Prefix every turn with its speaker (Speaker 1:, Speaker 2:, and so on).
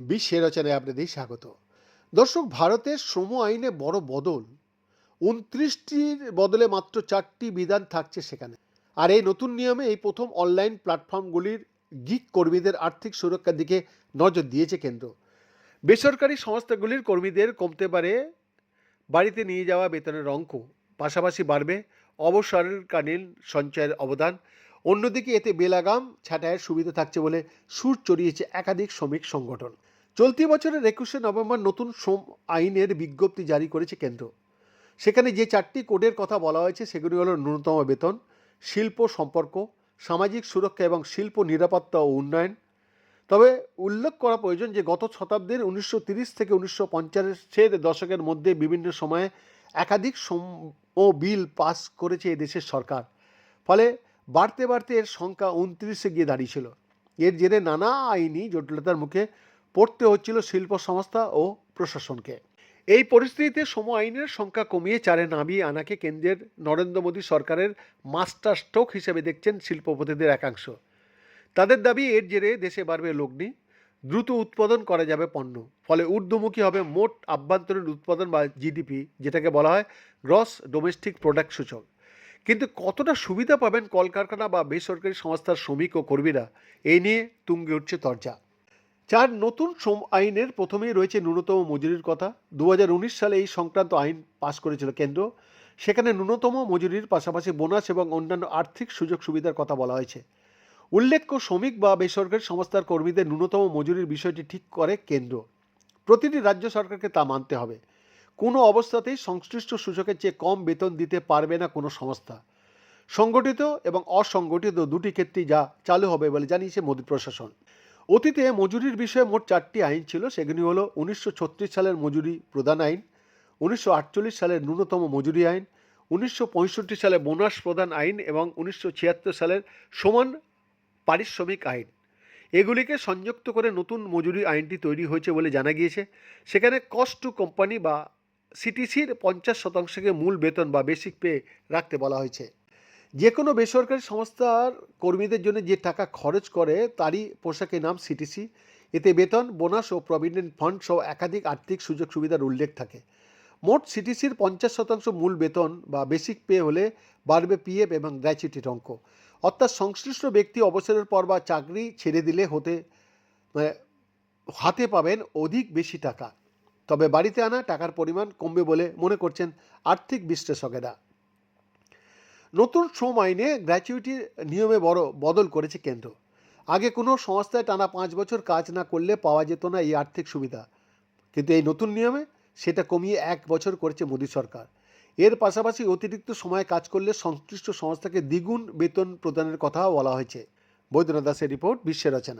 Speaker 1: বিশ্বের রচনায় আপনাদের স্বাগত। দর্শক, ভারতের শ্রম আইনে বড় বদল। উনত্রিশটির বদলে মাত্র চারটি বিধান থাকছে সেখানে। আর এই নতুন নিয়মে এই প্রথম অনলাইন প্ল্যাটফর্মগুলির গিক কর্মীদের আর্থিক সুরক্ষার দিকে নজর দিয়েছে কেন্দ্র। বেসরকারি সংস্থাগুলির কর্মীদের কমতে পারে বাড়িতে নিয়ে যাওয়া বেতনের অঙ্ক। পাশাপাশি বাড়বে অবসরকালীন সঞ্চয়ের অবদান। অন্যদিকে এতে বেলাগাম ছাঁটাইয়ের সুবিধা থাকছে বলে সুর চড়িয়েছে একাধিক শ্রমিক সংগঠন। চলতি বছরের একুশে নভেম্বর নতুন শ্রম আইনের বিজ্ঞপ্তি জারি করেছে কেন্দ্র। সেখানে যে চারটি কোডের কথা বলা হয়েছে সেগুলি হলো ন্যূনতম বেতন, শিল্প সম্পর্ক, সামাজিক সুরক্ষা এবং শিল্প নিরাপত্তা ও উন্নয়ন। তবে উল্লেখ করা প্রয়োজন যে গত শতাব্দীর উনিশশো থেকে উনিশশো পঞ্চাশের দশকের মধ্যে বিভিন্ন সময়ে একাধিক ও বিল পাস করেছে এদেশের সরকার। ফলে বাড়তে বাড়তে এর সংখ্যা উনত্রিশে গিয়ে দাঁড়িয়েছিল। এর জেরে নানা আইনি জটিলতার মুখে পড়তে হচ্ছিল শিল্প সংস্থা ও প্রশাসনকে। এই পরিস্থিতিতে সম আইনের সংখ্যা কমিয়ে চারে নামিয়ে আনাকে কেন্দ্রের নরেন্দ্র মোদী সরকারের মাস্টার স্ট্রোক হিসেবে দেখছেন শিল্পপতিদের একাংশ। তাদের দাবি, এর জেরে দেশে বাড়বে লগ্নি, দ্রুত উৎপাদন করা যাবে পণ্য, ফলে ঊর্ধ্বমুখী হবে মোট আভ্যন্তরীণ উৎপাদন বা জিডিপি, যেটাকে বলা হয় গ্রস ডোমেস্টিক প্রোডাক্ট সূচক। কিন্তু কতটা সুবিধা পাবেন কলকারখানা বা বেসরকারি সংস্থার শ্রমিক ও কর্মীরা? এই নিয়ে তুঙ্গে উঠছে চর্চা। চার, নতুন শ্রম আইনের প্রথমেই রয়েছে ন্যূনতম মজুরির কথা। দু হাজার উনিশ সালে এই সংক্রান্ত আইন পাশ করেছিল কেন্দ্র। সেখানে ন্যূনতম মজুরির পাশাপাশি বোনাস এবং অন্যান্য আর্থিক সুযোগ সুবিধার কথা বলা হয়েছে। উল্লেখ্য, শ্রমিক বা বেসরকারি সংস্থার কর্মীদের ন্যূনতম মজুরির বিষয়টি ঠিক করে কেন্দ্র। প্রতিটি রাজ্য সরকারকে তা মানতে হবে। কোনো অবস্থাতেই সংশ্লিষ্ট সূচকের চেয়ে কম বেতন দিতে পারবে না কোনো সংস্থা। সংগঠিত এবং অসংগঠিত দুটি ক্ষেত্রেই যা চালু হবে বলে জানিয়েছে মোদী প্রশাসন। অতীতে মজুরির বিষয়ে মোট চারটি আইন ছিল, সেগুলি হলো উনিশশো ছত্রিশ সালের মজুরি প্রদান আইন, উনিশশো আটচল্লিশ সালের ন্যূনতম মজুরি আইন, উনিশশো পঁয়ষট্টি সালে বোনাস প্রদান আইন এবং উনিশশো ছিয়াত্তর সালের সমান পারিশ্রমিক আইন। এগুলিকে সংযুক্ত করে নতুন মজুরি আইনটি তৈরি হয়েছে বলে জানা গিয়েছে। সেখানে কস্ট টু কোম্পানি বা সিটিসির পঞ্চাশ শতাংশকে মূল বেতন বা বেসিক পে রাখতে বলা হয়েছে। যে কোনো বেসরকারি সংস্থার কর্মীদের জন্য যে টাকা খরচ করে, তারই পোশাকের নাম সিটিসি। এতে বেতন, বোনাস ও প্রভিডেন্ট ফান্ড সহ একাধিক আর্থিক সুযোগ সুবিধার উল্লেখ থাকে। মোট সিটিসির পঞ্চাশ শতাংশ মূল বেতন বা বেসিক পে হলে বাড়বে পিএফ এবং গ্র্যাচুইটির অঙ্ক। অর্থাৎ সংশ্লিষ্ট ব্যক্তি অবসরের পর বা চাকরি ছেড়ে দিলে হতে মানে হাতে পাবেন অধিক বেশি টাকা। তবে বাড়িতে আনা টাকার পরিমাণ কমবে বলে মনে করছেন আর্থিক বিশ্লেষকেরা। নতুন শ্রম আইনে গ্র্যাচুইটির নিয়মে বড় বদল করেছে কেন্দ্র। আগে কোনো সংস্থায় টানা পাঁচ বছর কাজ না করলে পাওয়া যেত না এই আর্থিক সুবিধা। কিন্তু এই নতুন নিয়মে সেটা কমিয়ে এক বছর করেছে মোদী সরকার। এর পাশাপাশি অতিরিক্ত সময় কাজ করলে সংশ্লিষ্ট সংস্থাকে দ্বিগুণ বেতন প্রদানের কথাও বলা হয়েছে। বৈদ্যনাথ দাসের রিপোর্ট বিশ্বের রচনা।